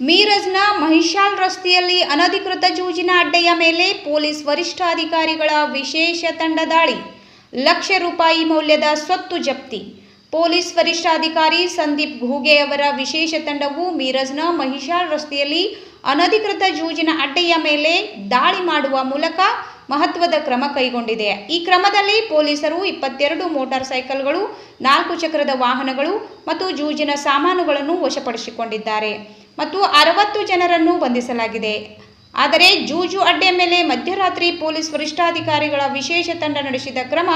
ಮಹಿಷಾಲ್ ರಸ್ತೆಯಲ್ಲಿ ಅನಧಿಕೃತ ಜೂಜಿನ ಅಡ್ಡೆಯ ಮೇಲೆ ಪೊಲೀಸ್ ವರಿಷ್ಠಾಧಿಕಾರಿಗಳ ವಿಶೇಷ ತಂಡ ದಾಳಿ. ಲಕ್ಷ ರೂಪಾಯಿ ಮೌಲ್ಯದ ಸ್ವತ್ತು ಜಪ್ತಿ. ಪೊಲೀಸ್ ವರಿಷ್ಠಾಧಿಕಾರಿ ಸಂದೀಪ್ ಘೂಗೆ ಅವರ ವಿಶೇಷ ತಂಡವು ಮೀರಜ್ನ ಮಹಿಷಾಲ್ ರಸ್ತೆಯಲ್ಲಿ ಅನಧಿಕೃತ ಜೂಜಿನ ಅಡ್ಡೆಯ ಮೇಲೆ ದಾಳಿ ಮಾಡುವ ಮೂಲಕ ಮಹತ್ವದ ಕ್ರಮ ಕೈಗೊಂಡಿದೆ. ಈ ಕ್ರಮದಲ್ಲಿ ಪೊಲೀಸರು ಇಪ್ಪತ್ತೆರಡು ಮೋಟಾರ್ ಸೈಕಲ್ಗಳು, ನಾಲ್ಕು ಚಕ್ರದ ವಾಹನಗಳು ಮತ್ತು ಜೂಜಿನ ಸಾಮಾನುಗಳನ್ನು ವಶಪಡಿಸಿಕೊಂಡಿದ್ದಾರೆ ಮತ್ತು ಅರವತ್ತು ಜನರನ್ನು ಬಂಧಿಸಲಾಗಿದೆ. ಆದರೆ ಜೂಜು ಅಡ್ಡೆ ಮೇಲೆ ಮಧ್ಯರಾತ್ರಿ ಪೊಲೀಸ್ ವರಿಷ್ಠಾಧಿಕಾರಿಗಳ ವಿಶೇಷ ತಂಡ ನಡೆಸಿದ ಕ್ರಮ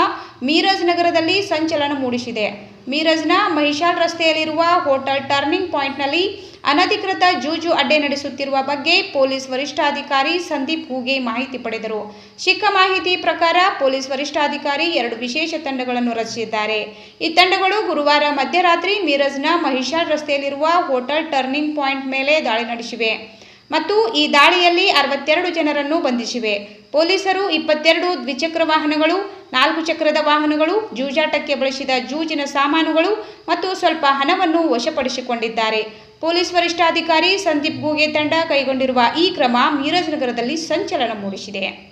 ಮೀರಜ್ ನಗರದಲ್ಲಿ ಸಂಚಲನ ಮೂಡಿಸಿದೆ. ಮೀರಜ್ನ ಮಹಿಷಾಲ್ ರಸ್ತೆಯಲ್ಲಿರುವ ಹೋಟೆಲ್ ಟರ್ನಿಂಗ್ ಪಾಯಿಂಟ್ನಲ್ಲಿ ಅನಧಿಕೃತ ಜೂಜು ಅಡ್ಡೆ ನಡೆಸುತ್ತಿರುವ ಬಗ್ಗೆ ಪೊಲೀಸ್ ವರಿಷ್ಠಾಧಿಕಾರಿ ಸಂದೀಪ್ ಹೂಗೆ ಮಾಹಿತಿ ಪಡೆದರು. ಸಿಕ್ಕ ಮಾಹಿತಿ ಪ್ರಕಾರ ಪೊಲೀಸ್ ವರಿಷ್ಠಾಧಿಕಾರಿ ಎರಡು ವಿಶೇಷ ತಂಡಗಳನ್ನು ರಚಿಸಿದ್ದಾರೆ. ಈ ತಂಡಗಳು ಗುರುವಾರ ಮಧ್ಯರಾತ್ರಿ ಮೀರಜ್ನ ಮಹಿಷಾಲ್ ರಸ್ತೆಯಲ್ಲಿರುವ ಹೋಟೆಲ್ ಟರ್ನಿಂಗ್ ಪಾಯಿಂಟ್ ಮೇಲೆ ದಾಳಿ ನಡೆಸಿವೆ. ಮತ್ತು ಈ ದಾಳಿಯಲ್ಲಿ ಅರವತ್ತೆರಡು ಜನರನ್ನು ಬಂಧಿಸಿವೆ. ಪೊಲೀಸರು ಇಪ್ಪತ್ತೆರಡು ದ್ವಿಚಕ್ರ ವಾಹನಗಳು, ನಾಲ್ಕು ಚಕ್ರದ ವಾಹನಗಳು, ಜೂಜಾಟಕ್ಕೆ ಬಳಸಿದ ಜೂಜಿನ ಸಾಮಾನುಗಳು ಮತ್ತು ಸ್ವಲ್ಪ ಹಣವನ್ನು ವಶಪಡಿಸಿಕೊಂಡಿದ್ದಾರೆ. ಪೊಲೀಸ್ ವರಿಷ್ಠಾಧಿಕಾರಿ ಸಂದೀಪ್ ಗೂಗೆ ತಂಡ ಕೈಗೊಂಡಿರುವ ಈ ಕ್ರಮ ಮೀರಜ್ ನಗರದಲ್ಲಿ ಸಂಚಲನ ಮೂಡಿಸಿದೆ.